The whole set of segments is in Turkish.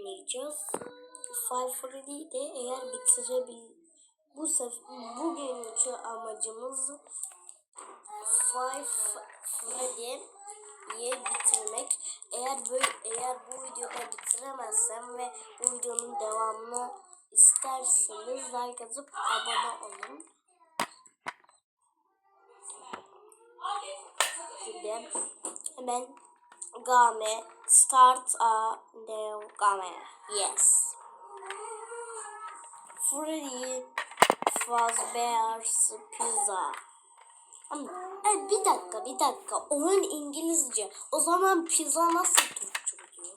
oynayacağız. Five Freddy'yi de eğer bitirebil bu sefer bugünkü amacımız Five Freddy'yi bitirmek. Eğer böyle eğer bu videoda bitiremezsem ve bu videonun devamını isterseniz like atıp abone olun. Şimdi hemen game start a new game. Yes. Freddy Fazbear's Pizza. Ama, e, bir dakika bir dakika. Oyun İngilizce. O zaman pizza nasıl Türkçe oluyor?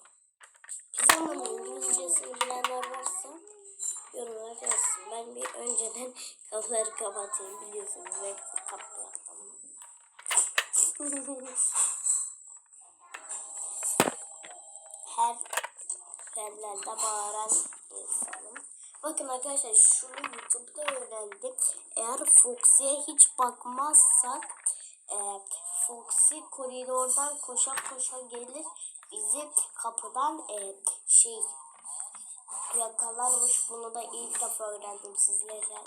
Pizzanın İngilizcesini bilenler varsa yorumlara yazsın. Ben bir önceden kapıları kapatayım biliyorsunuz. Ben kapı. Her yerlerde bağıran insanım. Bakın arkadaşlar şunu YouTube'da öğrendim. Eğer Foxy'ye hiç bakmazsak e, Foxy koridordan koşa koşa gelir. Bizi kapıdan e, şey yakalarmış. Bunu da ilk defa öğrendim sizlerle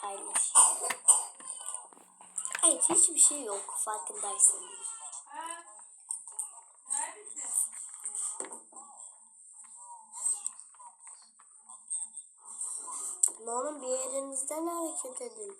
paylaşayım. Evet hiçbir şey yok farkındaysanız. Normal bir yerinizden hareket edin.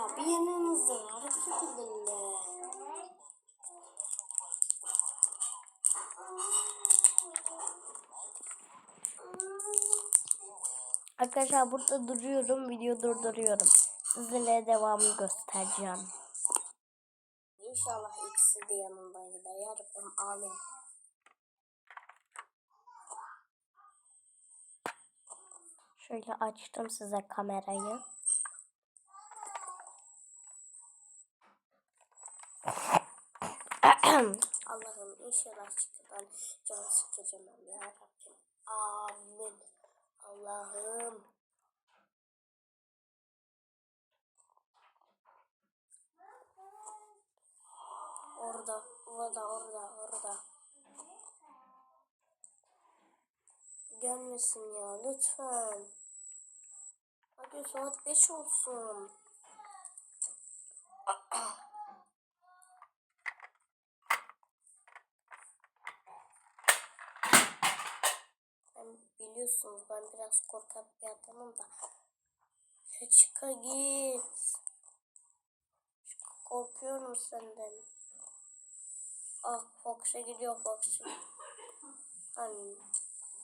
Ya bir yanınızda hareket edin de. Arkadaşlar burada duruyorum. Video durduruyorum. Sizlere devamını göstereceğim. İnşallah ikisi de yanındaydı. Ya Rabbim amin. Şöyle açtım size kamerayı. Allah'ım inşallah çıkıdan can sıkacağım ya Rabbim. Amin. Allah'ım. Orada, orada, orada, orada. Gelmesin ya lütfen. Hadi saat 5 olsun. Ben biliyorsunuz ben biraz korkak bir adamım da. Çıka git. Korkuyorum senden. Ah Fox'a gidiyor Fox'a. Hani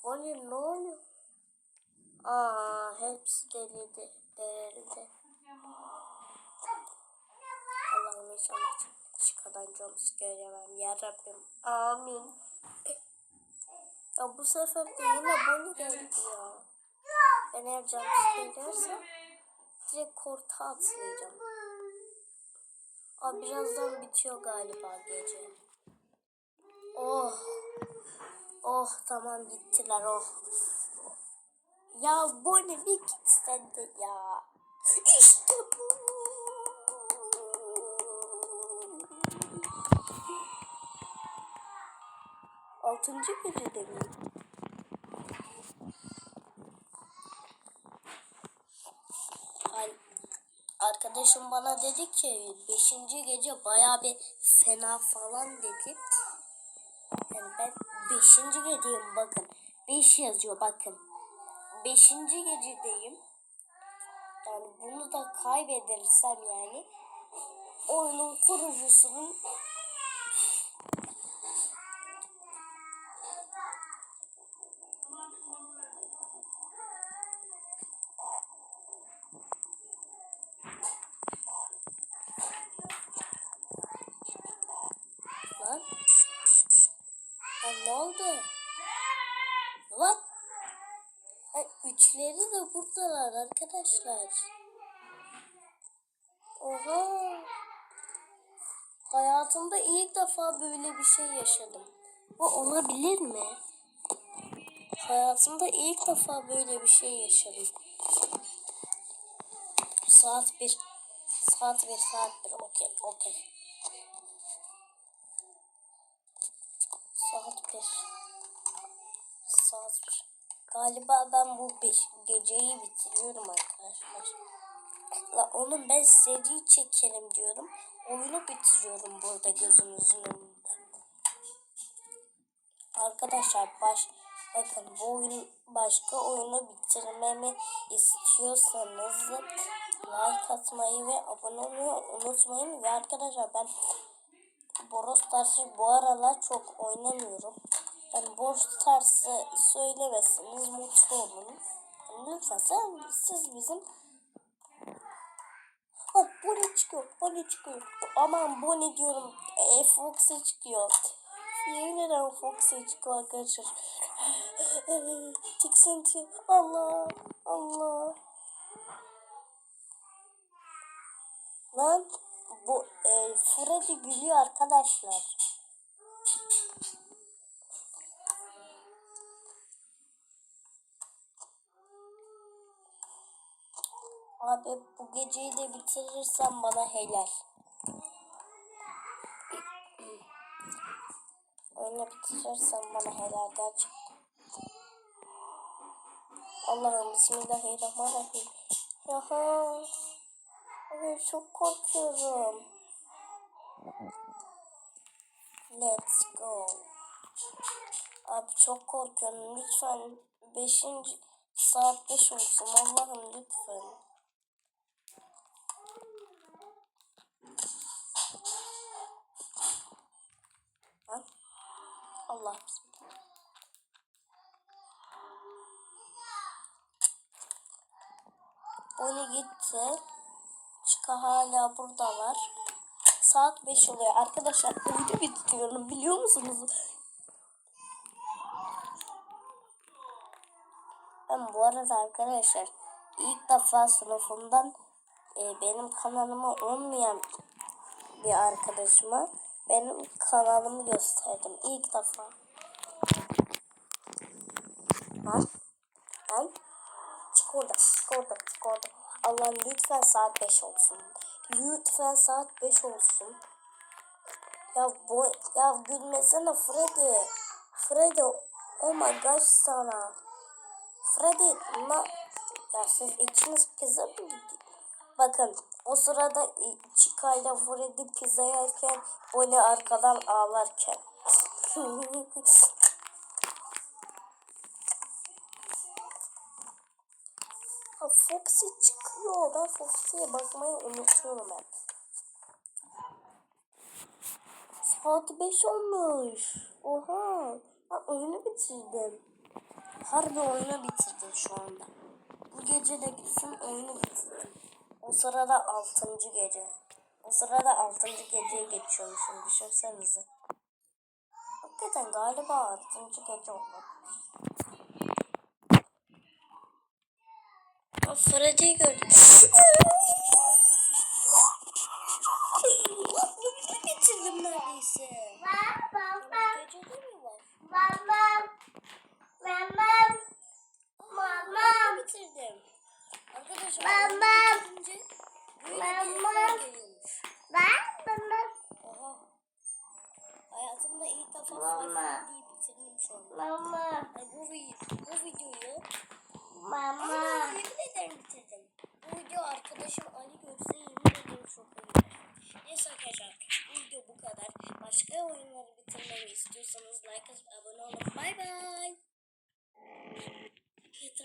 Bonnie ne oluyor? Aa hepsi delirdi. Delirdi. Allah'ım inşallah çıkadan jumpscare yemem. Ya Rabbim. Amin. Ya bu sefer de yine Bonnie geldi ya. Ben eğer jumpscare yersem direkt korta atlayacağım. Aa birazdan bitiyor galiba gece. Oh. Oh tamam gittiler oh. Ya Bonnie bir git sen de ya. İşte bu. Altıncı gecede mi? Arkadaşım bana dedi ki beşinci gece baya bir fena falan dedi. Yani ben beşinci geceyim bakın. Beş yazıyor bakın. Beşinci gecedeyim. Yani bunu da kaybedersem yani oyunun kurucusunun buradalar arkadaşlar. Oha. Hayatımda ilk defa böyle bir şey yaşadım. Bu olabilir mi? Hayatımda ilk defa böyle bir şey yaşadım. Saat bir. Saat bir, saat bir. Okey, okey. Saat bir. Saat bir. Galiba ben bu beş, geceyi bitiriyorum arkadaşlar. La oğlum ben seri çekelim diyorum. Oyunu bitiriyorum burada gözünüzün önünde. Arkadaşlar baş bakın bu oyun başka oyunu bitirmemi istiyorsanız like atmayı ve abone olmayı unutmayın ve arkadaşlar ben Boros Stars'ı bu aralar çok oynamıyorum. Yani Boros Stars'ı söylemesiniz mutlu olun. Lütfen sen, siz bizim Ha Bonnie çıkıyor, Bonnie çıkıyor. Aman Bonnie diyorum. E, Foxy çıkıyor. Yemin ederim Foxy çıkıyor arkadaşlar. Tiksinti. Allah, Allah. Lan bu e, Freddy gülüyor arkadaşlar. Abi bu geceyi de bitirirsen bana helal. Oyunu bitirirsen bana helal gerçekten. Allah'ım bismillahirrahmanirrahim. Yaha. Abi çok korkuyorum. Let's go. Abi çok korkuyorum. Lütfen 5. saat 5 olsun. Allah'ım lütfen. Lan. Allah bismillah. Onu gitti. Çıka hala buradalar. Saat 5 oluyor. Arkadaşlar oyunu bitiriyorum biliyor musunuz? Ben bu arada arkadaşlar ilk defa sınıfımdan e, benim kanalıma olmayan bir arkadaşıma benim kanalımı gösterdim. ilk defa. Lan. Lan. Çık orada. Çık orada. Çık orada. Allah'ım lütfen saat 5 olsun. Lütfen saat 5 olsun. Ya bu ya gülmesene Freddy. Freddy oh my gosh sana. Freddy na ya siz ikiniz pizza mı? Bakın o sırada Chica ile Freddy pizza yerken Bonnie arkadan ağlarken. Ha, Foxy çıkıyor. Ben Foxy'ye bakmayı unutuyorum hep. Saat 5 olmuş. Oha. Ben oyunu bitirdim. Harbi oyunu bitirdim şu anda. Bu gece de gitsin oyunu bitirdim. O sırada 6. gece. O sırada 6. geceye geçiyormuşum düşünsenize. Hakikaten galiba 6. gece oldu. Ben Freddy'yi gördüm. Bitirdim neredeyse. Gecede mi var? Oyunu bitirdim. Arkadaşlar oyunu